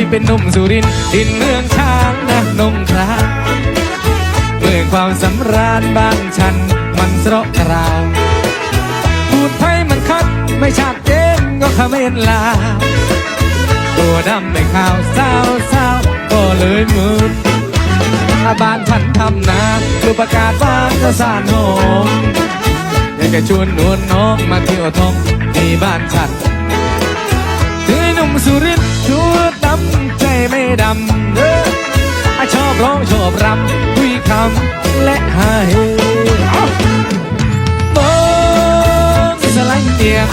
พี่เป็นนมสุรินทร์ดินเมืองช้างนะนงคราเมืองความสำราญบ้านฉัน มันสระกราวพูดไทยมันคัดไม่ชัดเจนก็ขมรลาตัวดำในข่าวเศร้าเศร้าก็เลยมืดอาบ้านฉันทำนาคือประกาศบ้านจะสานโหมอยากจะชวนนวลน้องมาเที่ยวทองที่บ้านฉัน หนุ่มสุรินทร์ชัวดำใจไม่ดำเออชอบร้องชอบรำคุยคำและหาเฮโบงสไลด์เตียง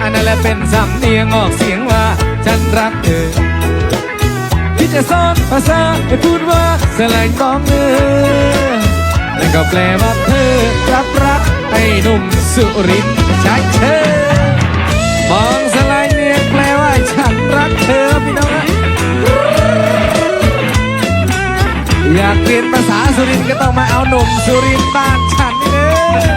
อันนั้นแหละเป็นสำเนียงออกเสียงว่าฉันรักเธอที่จะสอนภาษาให้พูดว่าสลายมองเธอนั่นก็แปลว่าเธอรับรักไอ้หนุ่มสุรินทร์ใช่เธอ อยากเรียนภาษาสุรินทร์ก็ต้องมาเอาหนุ่มสุรินทร์บ้านฉันนี่เลย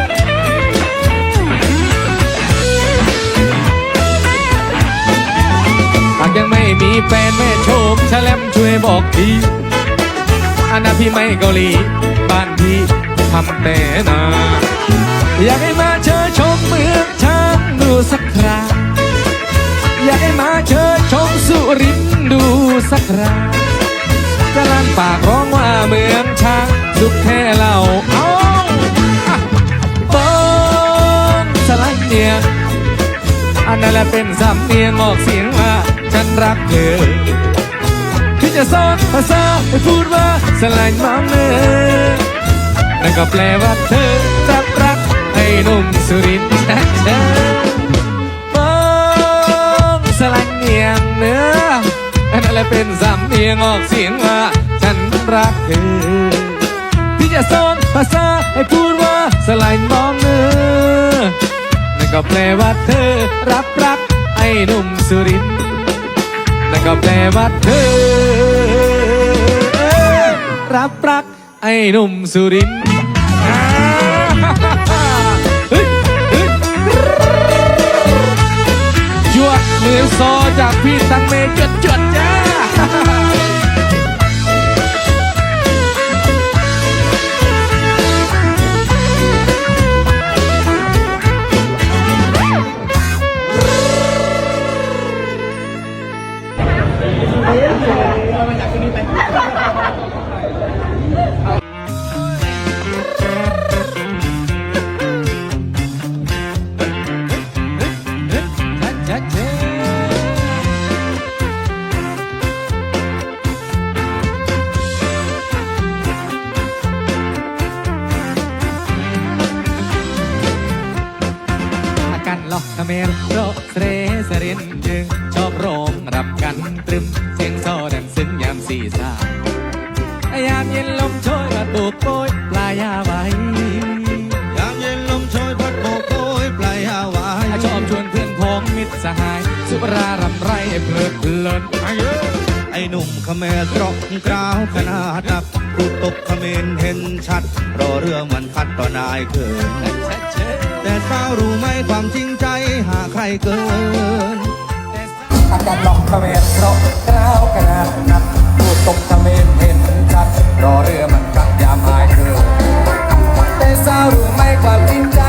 หากยังไม่มีแฟนแม่โชมชะแลมช่วยบอกทีอันนะพี่ไม่เกาหลีบ้านพี่ทำแต่นา อยากให้มาเชิญชมเมืองช้างดูสักคราอยากให้มาเชิญชมสุรินทร์ดูสักครา สุขแค่เราเอาอะบองสลังเนียงอันนั้นแหละเป็นสำเนียงออกเสียงว่าฉันรักเธอที่จะสอนภาษาให้พูดว่าสลายมองเนอนั่นก็แปลว่าเธอรับรักให้หนุ่มสุรินทร์แท้เธอมองสลังเนียงเนื้ออันนั้นแหละเป็นสำเนียงออกเสียงว่าฉันรักเธอ ที่จะสอนภาษาให้พูดว่าสลายมองเนื้อนั่นก็แปลว่าเธอรับรักให้หนุ่มสุรินนั่นก็แปลว่าเธอ รับรักไอ้หนุ่มสุรินทร์อ่าเฮ้ยเฮ้ยวดมือซอจากพี่ตังเมจวด เมรโรเสเรสเรินจึงชอบร้องรับกันตรึม เสียงโซดังซึ้งยามสีสายามเย็นลมโชยมาตูกโปยปลายาไว้ยามเย็นลมโชยพัดโบกโอยปลายฮาวายชอบชวนเพื่อนพ้องมิตรสหาย สุรารำไรเพลิดเพลินไอ้หนุ่มเขมรตรอกกราวขนาดนัก พูดตกเขมรเห็นชัดรอเรื่องมันคัดต่อนายเกิน แต่สาวรู้ไหมความจริงใจหาใครเกินอากาศลองเขมรเพราะกล้าวขนาดนักพูดตกเขมรเห็นชัดรอเรือมันกัดยามหายเกินแต่สาวรู้ไหมความจริงใจ